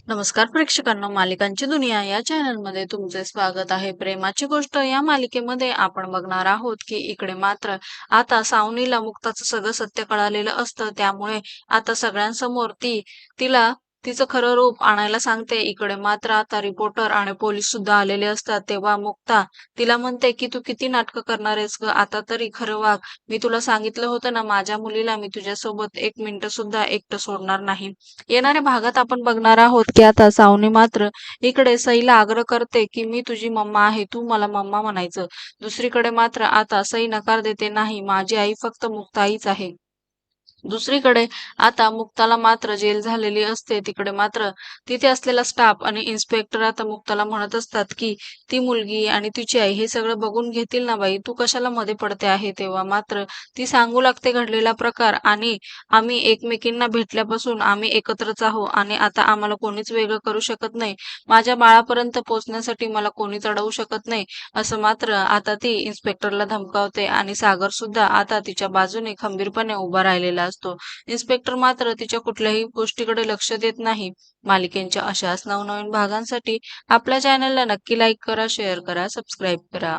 नमस्कार प्रेक्षकांना मालिकांची दुनिया या चॅनलमध्ये तुमचे स्वागत आहे. प्रेमाची गोष्ट या मालिकेमध्ये आपण बघणार आहोत की इकडे मात्र आता सावनीला मुक्ताचं सगळं सत्य कळालेलं असतं. त्यामुळे आता सगळ्यांसमोर ती तिला तिचं खरं रूप आणायला सांगते इकडे. मात्र आता रिपोर्टर आणि पोलीस सुद्धा आलेले असतात. तेव्हा मुक्ता तिला म्हणते की तू किती नाटकं करणार आहेस ग? आता तरी खरं वाघ मी तुला सांगितलं होतं ना माझ्या मुलीला मी तुझ्यासोबत एक मिनिट सुद्धा एकटं सोडणार नाही. येणाऱ्या भागात आपण बघणार आहोत की आता सावनी मात्र इकडे सईला आग्रह करते की मी तुझी मम्मा आहे. तू मला मम्मा म्हणायचं. दुसरीकडे मात्र आता सई नकार देते. नाही माझी आई फक्त मुक्ताईच आहे. दुसरीकडे आता मुक्ताला मात्र जेल झालेली असते. तिकडे मात्र तिथे असलेला स्टाफ आणि इन्स्पेक्टर आता मुक्ताला म्हणत असतात की ती मुलगी आणि तिची आई हे सगळं बघून घेतील ना बाई? तू कशाला मध्ये पडते आहे तेव्हा? मात्र ती सांगू लागते घडलेला प्रकार आणि आम्ही एकमेकींना भेटल्यापासून आम्ही एकत्रच आहो आणि आता आम्हाला कोणीच वेगळं करू शकत नाही. माझ्या बाळापर्यंत पोहोचण्यासाठी मला कोणीच अडवू शकत नाही. असं मात्र आता ती इन्स्पेक्टरला धमकावते आणि सागर सुद्धा आता तिच्या बाजूने खंबीरपणे उभा राहिलेला असतो. इन्स्पेक्टर मात्र तिच्या कुठल्याही गोष्टीकडे लक्ष देत नाही. मालिकेच्या अशाच नवनवीन भागांसाठी आपल्या चॅनलला नक्की लाईक करा शेअर करा सबस्क्राईब करा.